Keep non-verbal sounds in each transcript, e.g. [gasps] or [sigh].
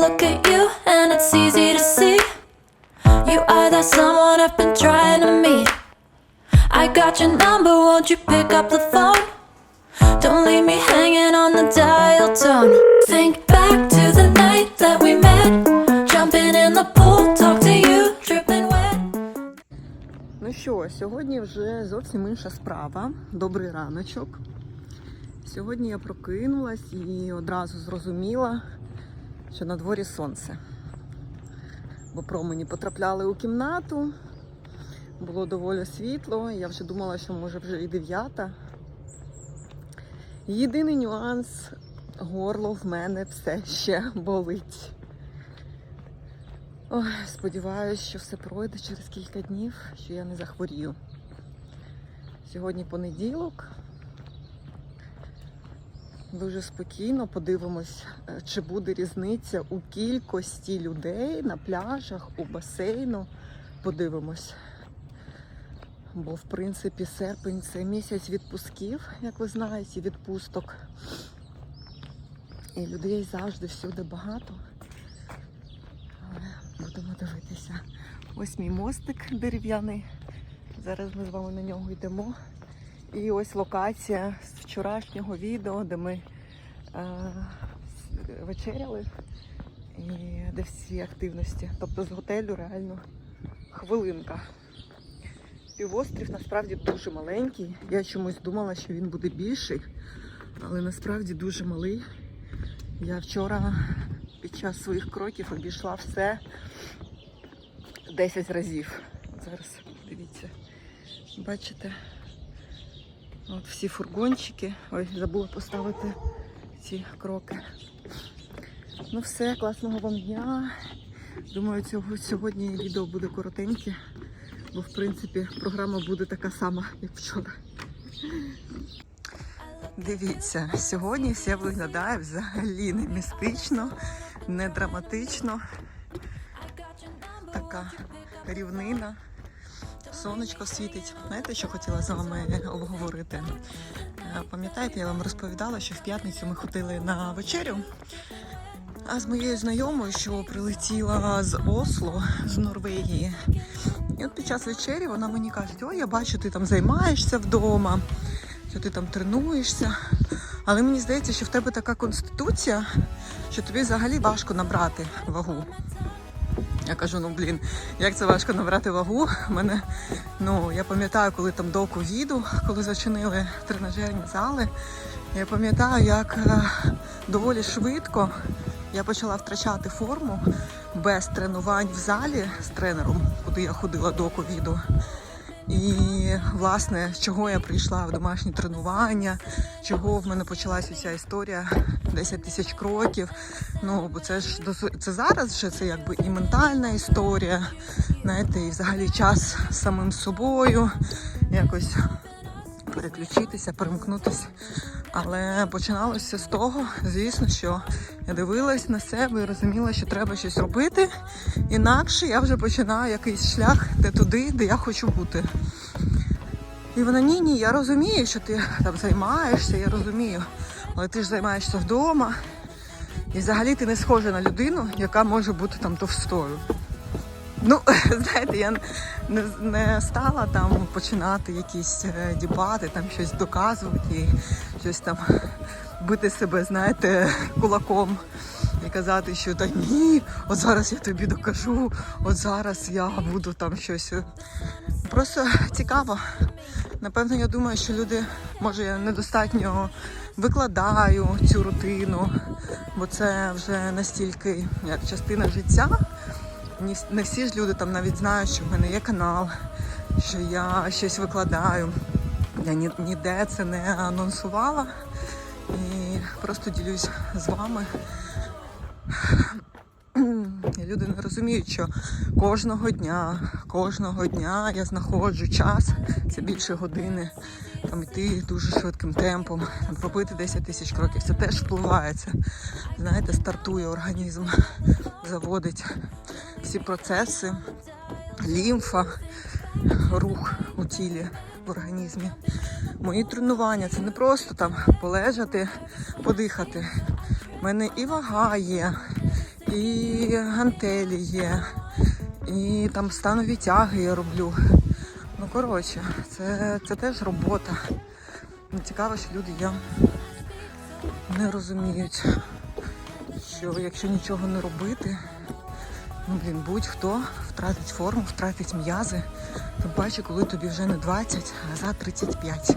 look at you and it's easy to see. You are that someone I've been trying to meet. I got your number, won't you pick up the phone? Don't leave me hanging on the dial tone. Think back to the night that we met. Jumping in the pool, talk to you, dripping wet. Ну що, сьогодні вже зовсім інша справа. Добрий раночок. Сьогодні я прокинулась і одразу зрозуміла, що на дворі сонце. Бо промені потрапляли у кімнату, було доволі світло. Я вже думала, що може вже і дев'ята. Єдиний нюанс горло в мене все ще болить. Ой, сподіваюсь, що все пройде через кілька днів, що я не захворію. Сьогодні понеділок. Дуже спокійно подивимось, е, чи буде різниця у кількості людей на пляжах, у басейну. Подивимось. Бо, в принципі, серпень це місяць відпусків, як ви знаєте, відпусток. І людей завжди всюди багато. Але будемо дивитися. Ось мій мостик дерев'яний. Зараз ми з вами на нього йдемо. І ось локація з вчорашнього відео, де ми е, вечеряли і де всі активності. Тобто з готелю реально хвилинка. Півострів насправді дуже маленький. Я чомусь думала, що він буде більший, але насправді дуже малий. Я вчора під час своїх кроків обійшла все 10 разів. Зараз дивіться. Бачите? От всі фургончики. Ой, забула поставити ці кроки. Ну все, класного вам дня. Думаю, цього сьогодні відео буде коротеньке, бо в принципі програма буде така сама, як вчора. Дивіться, сьогодні все виглядає взагалі не містично, не драматично. Така рівнина. Сонечко світить. Знаєте, що хотіла з вами обговорити? Е, Пам'ятаєте, я вам розповідала, що в п'ятницю ми ходили на вечерю. А з моєю знайомою, що прилетіла з Осло, з Норвегії. І от під час вечері вона мені каже: ой, я бачу, ти там займаєшся вдома, що ти там тренуєшся. Але мені здається, що в тебе така конституція, що тобі взагалі важко набрати вагу. Я кажу, ну блін, як це важко набрати вагу. Мене, ну, я пам'ятаю, коли там до ковіду, коли зачинили тренажерні зали, я пам'ятаю, як е, доволі швидко я почала втрачати форму без тренувань в залі з тренером, куди я ходила до ковіду. І власне, чого я прийшла в домашні тренування, чого в мене почалася ця історія 10 тисяч кроків. Ну бо це ж це зараз вже це якби і ментальна історія, знаєте, і взагалі час самим собою, якось переключитися, перемкнутися. Але починалося з того, звісно, що дивилась на себе і розуміла, що треба щось робити. Інакше я вже починаю якийсь шлях де туди, де я хочу бути. І вона ні, ні, я розумію, що ти там займаєшся, я розумію. Але ти ж займаєшся вдома. І взагалі ти не схожа на людину, яка може бути там товстою. Ну, [laughs] знаєте, я не, не стала там починати якісь е, дебати, там щось доказувати, щось там бити себе, знаєте, кулаком і казати, що та ні, от зараз я тобі докажу, от зараз я буду там щось. е». Просто цікаво. Напевно, я думаю, що люди, може, я недостатньо викладаю цю рутину, бо це вже настільки як частина життя. Не всі ж люди там навіть знають, що в мене є канал, що я щось викладаю. Я ні- ніде це не анонсувала і просто ділюсь з вами. Люди не розуміють, що кожного дня, кожного дня я знаходжу час, це більше години, там йти дуже швидким темпом, там пробити 10 тисяч кроків. Це теж впливає. Це, знаєте, стартує організм, заводить всі процеси, лімфа, рух у тілі, в організмі. Мої тренування це не просто там полежати, подихати. У мене і вага є, і гантелі є, і там станові тяги я роблю. Ну, коротше, це, це теж робота. Ну, Цікаво, що люди я не розуміють, що якщо нічого не робити, ну блін, будь-хто втратить форму, втратить м'язи. Тим паче, коли тобі вже не 20, а за 35.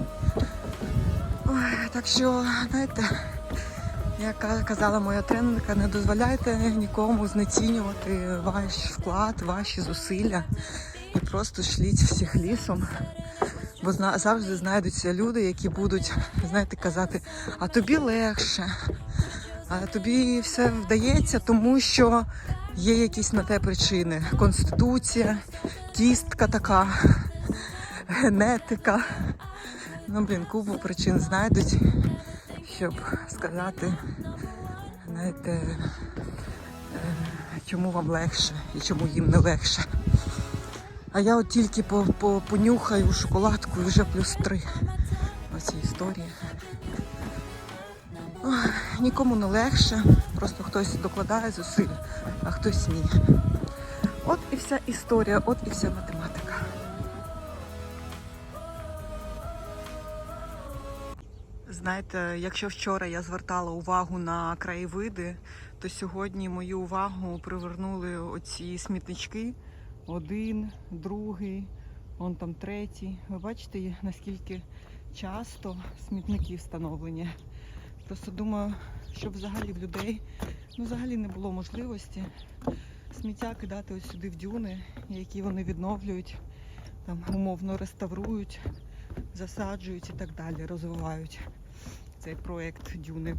Ой, так що, знаєте, як казала моя тренерка, не дозволяйте нікому знецінювати ваш вклад, ваші зусилля і просто шліть всіх лісом. Бо завжди знайдуться люди, які будуть, знаєте, казати, а тобі легше, а тобі все вдається, тому що є якісь на те причини. Конституція, кістка така, генетика. Ну, блін, купу причин знайдуть, щоб сказати, знаєте, е, чому вам легше і чому їм не легше. А я от тільки по, по, понюхаю шоколадку і вже плюс три в цій історії. Ой, нікому не легше, просто хтось докладає зусиль, а хтось ні. От і вся історія, от і вся математика. Знаєте, якщо вчора я звертала увагу на краєвиди, то сьогодні мою увагу привернули оці смітнички. Один, другий, вон там третій. Ви бачите, наскільки часто смітники встановлені. Просто думаю, щоб взагалі в людей ну, взагалі не було можливості сміття кидати ось сюди в дюни, які вони відновлюють, там умовно реставрують, засаджують і так далі, розвивають цей проект дюни.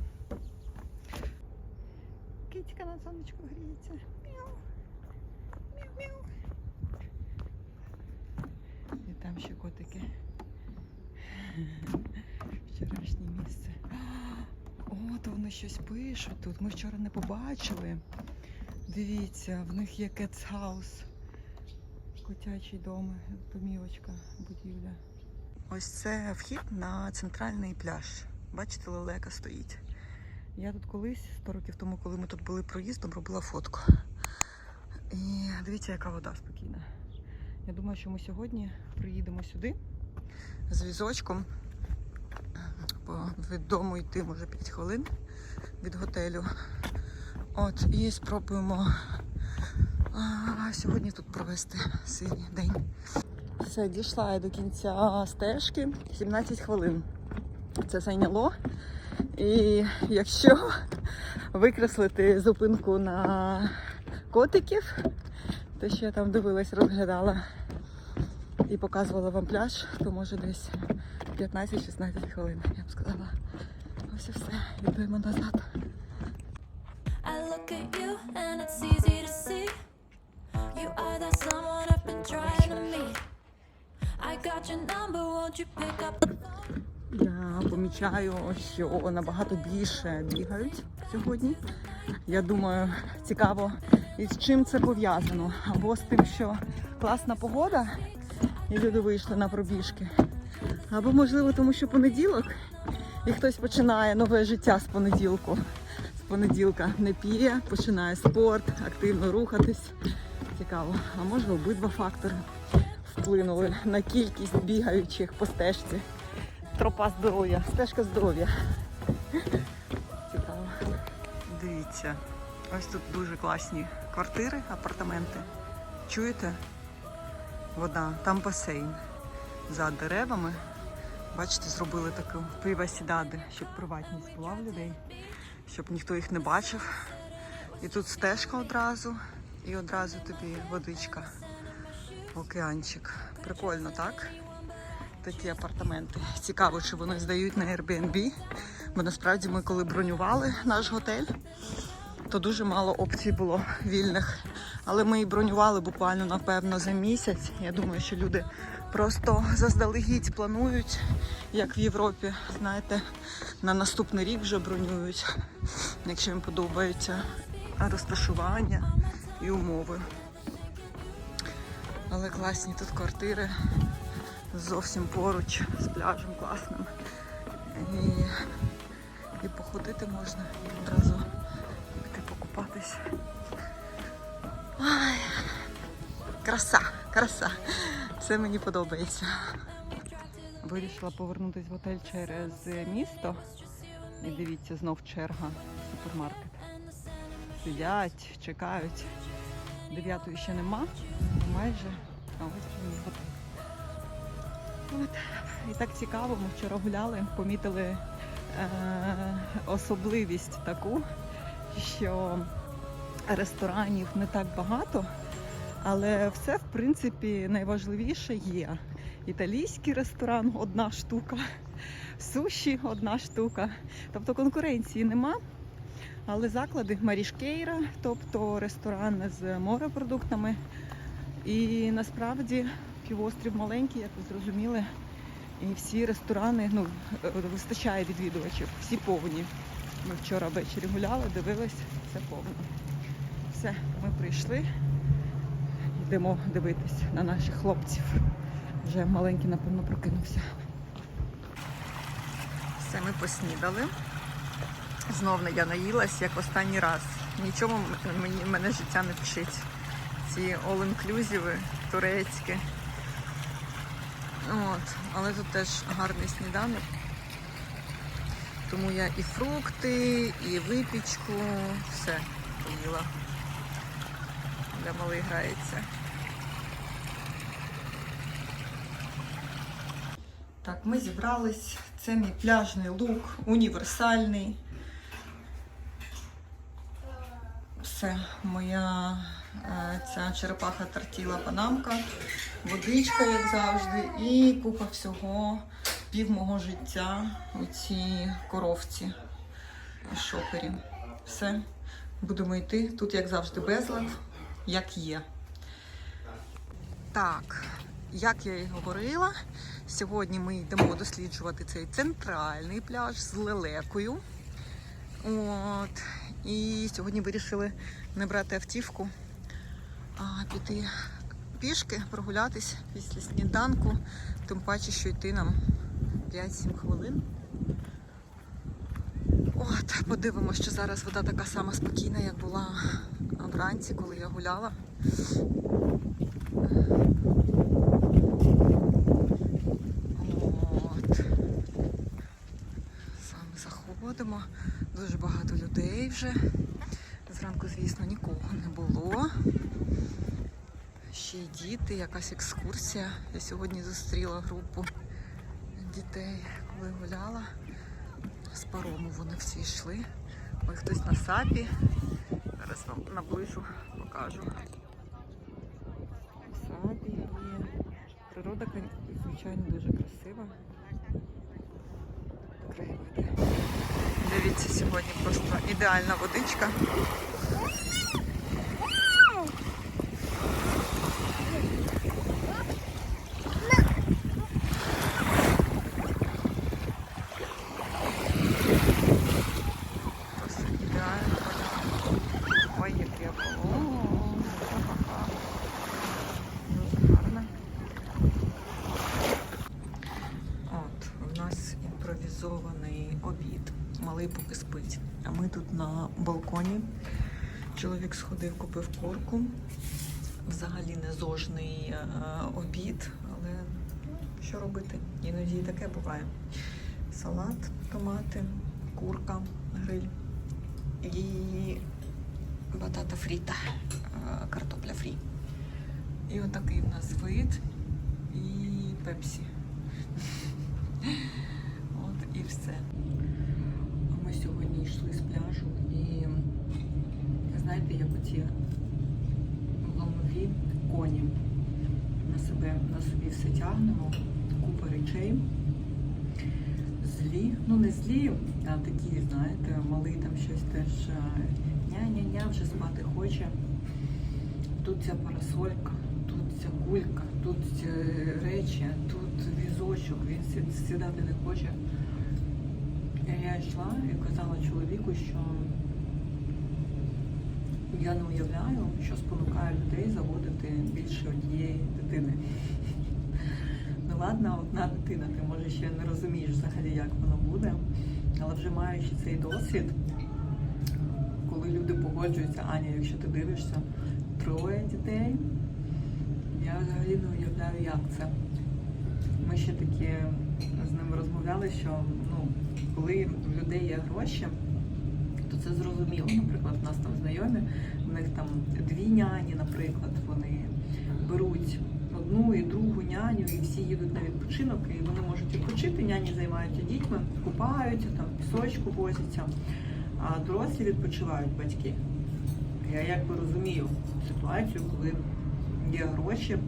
Китька на сонечку гріється. Мяу. Мяу-мяу. І там ще котики. Вчорашнє місце. О, то вони щось пишуть тут. Ми вчора не побачили. Дивіться, в них є Cats House. Котячий дом, домівочка, будівля. Ось це вхід на центральний пляж. Бачите, лелека стоїть. Я тут колись, 100 років тому, коли ми тут були проїздом, робила фотку. І дивіться, яка вода спокійна. Я думаю, що ми сьогодні приїдемо сюди з візочком. Бо від дому йти може 5 хвилин від готелю. От, і спробуємо а, сьогодні тут провести свій день. Все, дійшла я до кінця стежки 17 хвилин. Це зайняло. І якщо викреслити зупинку на котиків, те, що я там дивилась, розглядала і показувала вам пляж, то може десь 15-16 хвилин, я б сказала. Ось і все, йдемо назад. I look at you and it's easy to see. You are that someone I've been trying to meet. I got your number, won't you pick up the phone? Я помічаю, що набагато більше бігають сьогодні. Я думаю, цікаво, і з чим це пов'язано. Або з тим, що класна погода, і люди вийшли на пробіжки. Або, можливо, тому що понеділок, і хтось починає нове життя з понеділку. З понеділка не п'є, починає спорт, активно рухатись. Цікаво. А може обидва фактори вплинули на кількість бігаючих по стежці. Тропа здоров'я, стежка здоров'я. Цікаво. Дивіться, ось тут дуже класні квартири, апартаменти. Чуєте? Вода, там басейн. За деревами. Бачите, зробили таку привасідади, щоб приватність була в людей, щоб ніхто їх не бачив. І тут стежка одразу, і одразу тобі водичка. Океанчик. Прикольно, так? такі апартаменти. Цікаво, чи вони здають на Airbnb. Бо насправді ми, коли бронювали наш готель, то дуже мало опцій було вільних. Але ми і бронювали буквально, напевно, за місяць. Я думаю, що люди просто заздалегідь планують, як в Європі, знаєте, на наступний рік вже бронюють, якщо їм подобається розташування і умови. Але класні тут квартири зовсім поруч з пляжем класним. І, і походити можна, і одразу піти покупатись. Краса, краса. Все мені подобається. Вирішила повернутися в готель через місто. І дивіться, знов черга супермаркет. Сидять, чекають. Дев'ятої ще нема, майже. А ось вже мій готель. От. І так цікаво, ми вчора гуляли, помітили е- особливість таку, що ресторанів не так багато, але все, в принципі, найважливіше є. Італійський ресторан одна штука, суші одна штука. Тобто конкуренції нема. Але заклади Марішкейра, тобто ресторан з морепродуктами. І насправді півострів маленький, як ви зрозуміли, і всі ресторани ну, вистачає відвідувачів, всі повні. Ми вчора ввечері гуляли, дивились, все повно. Все, ми прийшли. Йдемо дивитись на наших хлопців. Вже маленький, напевно, прокинувся. Все, ми поснідали. Знов я наїлась, як останній раз. Нічому мені мене життя не вчить. Ці all-inclusive турецькі. От, але тут теж гарний сніданок. Тому я і фрукти, і випічку, все поїла. Для малий грається. Так, ми зібрались. Це мій пляжний лук, універсальний. Все, моя е, ця черепаха тортіла панамка, водичка, як завжди, і купа всього, пів мого життя у цій коровці і шопері. Все, будемо йти. Тут, як завжди, безлад, як є. Так, як я і говорила, сьогодні ми йдемо досліджувати цей центральний пляж з лелекою. От. І сьогодні вирішили не брати автівку, а піти пішки, прогулятись після сніданку. Тим паче, що йти нам 5-7 хвилин. От, подивимося, що зараз вода така сама спокійна, як була вранці, коли я гуляла. От. Саме заходимо. Дуже багато людей вже. Зранку, звісно, нікого не було. Ще й діти, якась екскурсія. Я сьогодні зустріла групу дітей, коли гуляла. З парому вони всі йшли. Ой, хтось на сапі. Зараз вам наближу покажу. Сади є. Природа, звичайно, дуже красива. Дивіться, сьогодні просто ідеальна водичка. Просто ідеальна вода. Ой, яке було. Ха-ха-ха. Дуже гарно. От, у нас імпровізований обід. Малий поки спить. А ми тут на балконі. Чоловік сходив, купив курку. Взагалі не зожний е, обід, але що робити? Іноді і таке буває. Салат, томати, курка, гриль і батата фріта, е, картопля фрі. І отакий в нас вид і пепсі. [laughs] От і все. Сьогодні йшли з пляжу і знаєте, як оці ломові коні на себе на собі все тягнемо, купа речей. Злі, ну не злі, а такі, знаєте, малий там щось теж е, ня-ня-ня, вже спати хоче. Тут ця парасолька, тут ця кулька, тут ці речі, тут візочок, він сідати не хоче. Йшла і казала чоловіку, що я не уявляю, що спонукає людей заводити більше однієї дитини. Ну ладно, одна дитина, ти може ще не розумієш взагалі, як воно буде. Але вже маючи цей досвід, коли люди погоджуються, Аня, якщо ти дивишся, троє дітей, Я взагалі не уявляю, як це. Ми ще таки з ним розмовляли, що ну, коли в людей є гроші, то це зрозуміло. Наприклад, у нас там знайомі, в них там дві няні, наприклад, вони беруть одну і другу няню, і всі їдуть на відпочинок, і вони можуть відпочити. Няні займаються дітьми, купаються, там в пісочку возяться, а дорослі відпочивають батьки. Я якби розумію ситуацію, коли є гроші,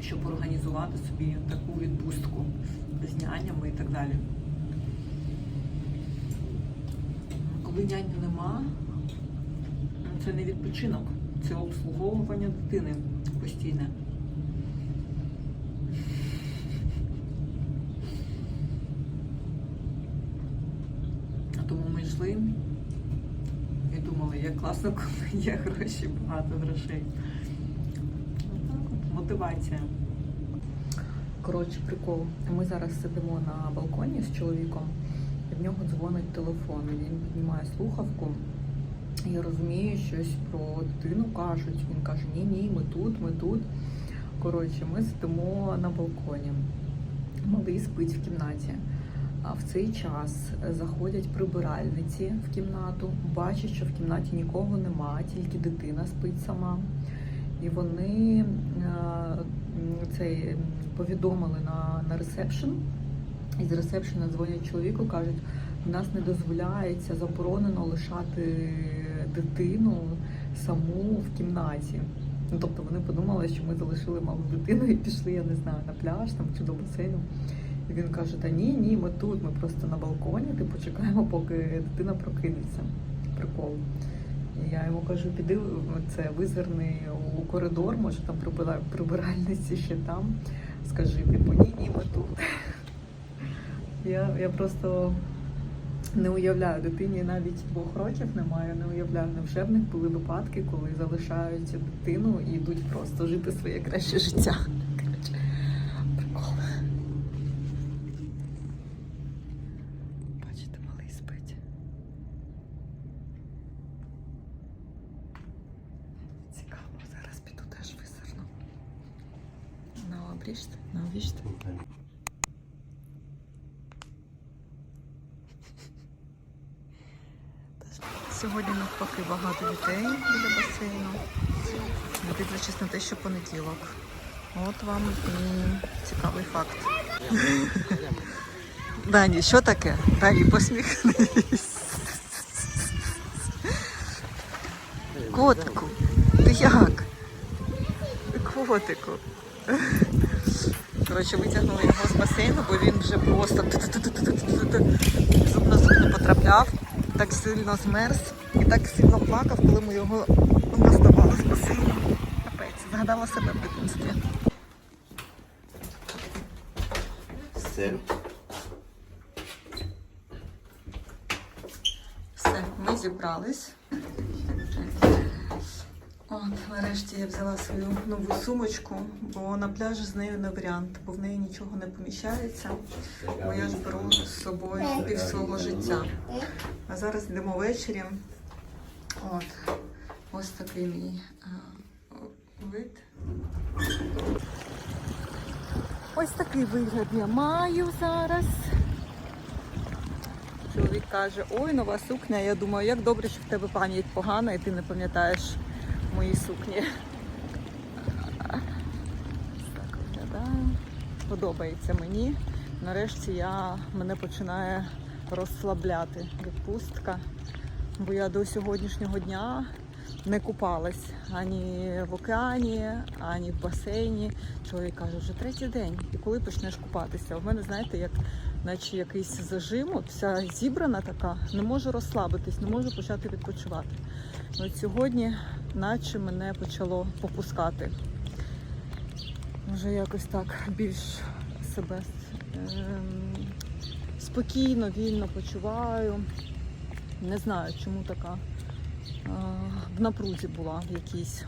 щоб організувати собі таку відпустку з нянями і так далі. Няні нема, це не відпочинок, це обслуговування дитини постійне. Тому ми йшли і думали, як класно, коли є гроші, багато грошей. Мотивація. Коротше, прикол. Ми зараз сидимо на балконі з чоловіком, в нього дзвонить телефон. Він піднімає слухавку. Я розумію, щось про дитину кажуть. Він каже: Ні, ні, ми тут, ми тут. Коротше, ми сидимо на балконі. Малий спить в кімнаті. А в цей час заходять прибиральниці в кімнату, бачать, що в кімнаті нікого нема, тільки дитина спить сама. І вони е, цей повідомили на, на ресепшн. І з ресепшена дзвонять чоловіку, кажуть, в нас не дозволяється, заборонено лишати дитину саму в кімнаті. Ну, тобто вони подумали, що ми залишили малу дитину і пішли, я не знаю, на пляж там чи до басейну. І він каже: Та ні, ні, ми тут, ми просто на балконі, типу чекаємо, поки дитина прокинеться. Прикол. І я йому кажу, піди це визирни у коридор, може там прибиральниці ще там. Скажи, типу, ні, ні, ми тут. Я, я просто не уявляю, дитині навіть двох років немає, не уявляю. Невже в них були випадки, коли залишають дитину і йдуть просто жити своє краще життя. Коротше, прикол. Бачите, малий спить. Цікаво, зараз піду теж висерну. На обріжте, на обріжте. Сьогодні навпаки багато дітей біля басейну, не дивлячись на те, що понеділок. От вам і цікавий факт. Дані, що таке? Дані, посміхнись. Котику, ти як? Котику. Коротше, витягнули його з басейну, бо він вже просто зуб на зуб не потрапляв, так сильно змерз і так сильно плакав, коли ми його доставали з басейну. Капець, згадала себе в дитинстві. Все. Зібрались. От, нарешті я взяла свою нову сумочку, бо на пляжі з нею не варіант, бо в неї нічого не поміщається. Бо я ж беру з собою пів свого життя. А зараз йдемо ввечері. От, ось такий мій а, вид. Ось такий вигляд я маю зараз. Чоловік каже, ой, нова сукня. Я думаю, як добре, що в тебе пам'ять погана і ти не пам'ятаєш мої сукні. Так виглядає. Подобається мені. Нарешті я, мене починає розслабляти відпустка. Бо я до сьогоднішнього дня не купалась ані в океані, ані в басейні. Чоловік каже, вже третій день. І коли почнеш купатися? У мене, знаєте, як наче якийсь зажим, от вся зібрана така, не можу розслабитись, не можу почати відпочивати. От сьогодні, наче мене почало попускати. Вже якось так більш себе ем, спокійно, вільно почуваю. Не знаю, чому така е, в напрузі була в якійсь.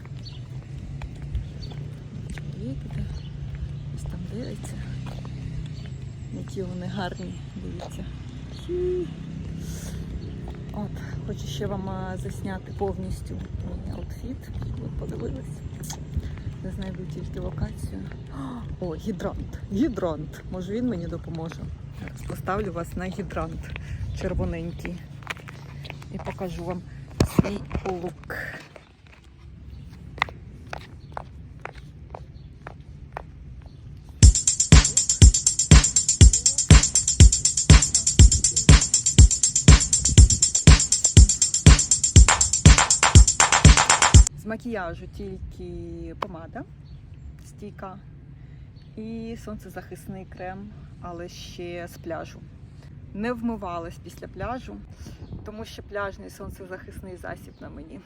Ось там дивиться. Які вони гарні, дивіться. От, хочу ще вам засняти повністю мій аутфіт, щоб ви подивились. Не знайду тільки локацію. [gasps] О, гідрант. Гідрант. Може він мені допоможе. Зараз поставлю вас на гідрант червоненький. І покажу вам свій лук. Макіяжу тільки помада стійка і сонцезахисний крем, але ще з пляжу. Не вмивалась після пляжу, тому що пляжний сонцезахисний засіб на мені.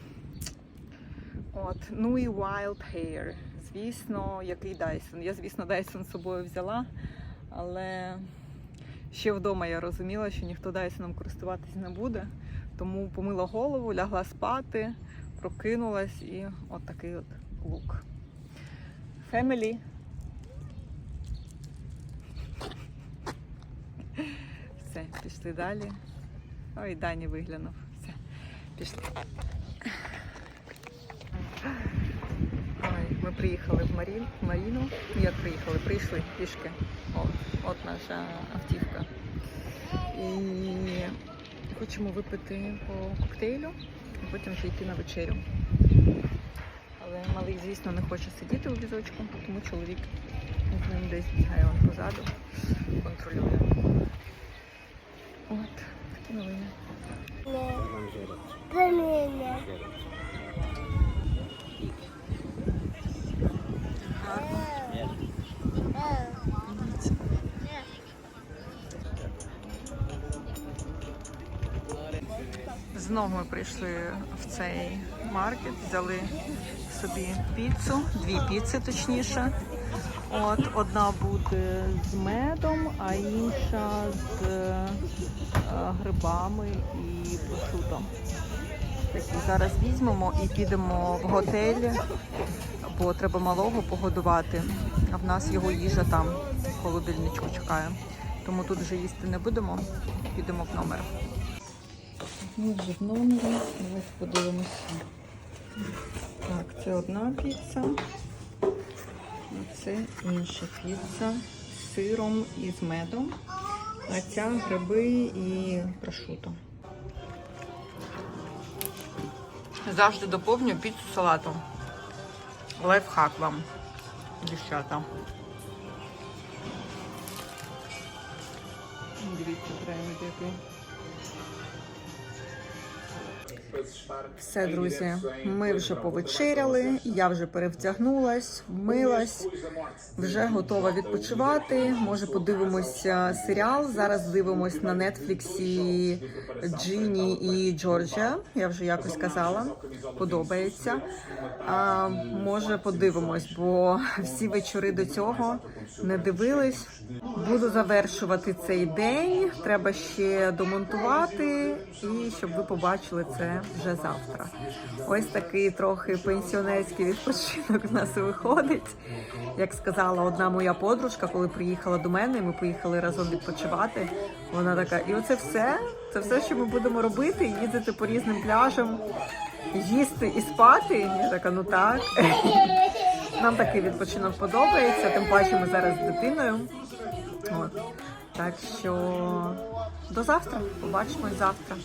От, ну і Wild Hair. Звісно, який Dyson. Я, звісно, Dyson з собою взяла, але ще вдома я розуміла, що ніхто Dyson користуватись не буде. Тому помила голову, лягла спати, прокинулась і от такий от лук. Family. Все, пішли далі. Ой, Дані виглянув. Все, пішли. Ой, ми приїхали в Марін, в Маріну. Ну, Як приїхали? Прийшли пішки. От, от наша автівка. І хочемо випити по коктейлю, потім вже йти на вечерю. Але малий, звісно, не хоче сидіти у візочку, тому чоловік з ним десь бігає позаду, контролює. От, такі новини. Знову ми прийшли в цей маркет, взяли собі піцу, дві піци точніше. От одна буде з медом, а інша з е, грибами і прошутом. Такі зараз візьмемо і підемо в готель, бо треба малого погодувати. А в нас його їжа там в холодильничку чекає. Тому тут вже їсти не будемо, підемо в номер. Ми вже в номері, давайте подивимося. Так, це одна піца, а це інша піца з сиром і з медом. А ця гриби і прошуто. Завжди доповнюю піцу салатом. Лайфхак вам, дівчата. Дивіться, прямо який. Все, друзі, ми вже повечеряли, я вже перевдягнулась, вмилась, вже готова відпочивати. Може, подивимося серіал. Зараз дивимось на нетфліксі Джині і Джорджія. Я вже якось казала, подобається. А, може, подивимось, бо всі вечори до цього не дивились. Буду завершувати цей день. Треба ще домонтувати, і щоб ви побачили це вже завтра. Ось такий трохи пенсіонерський відпочинок в нас виходить. Як сказала одна моя подружка, коли приїхала до мене, і ми поїхали разом відпочивати. Вона така, і оце все, це все, що ми будемо робити, їздити по різним пляжам, їсти і спати. Я така, ну так. Нам такий відпочинок подобається, тим паче ми зараз з дитиною. От. Так що до завтра. Побачимось завтра.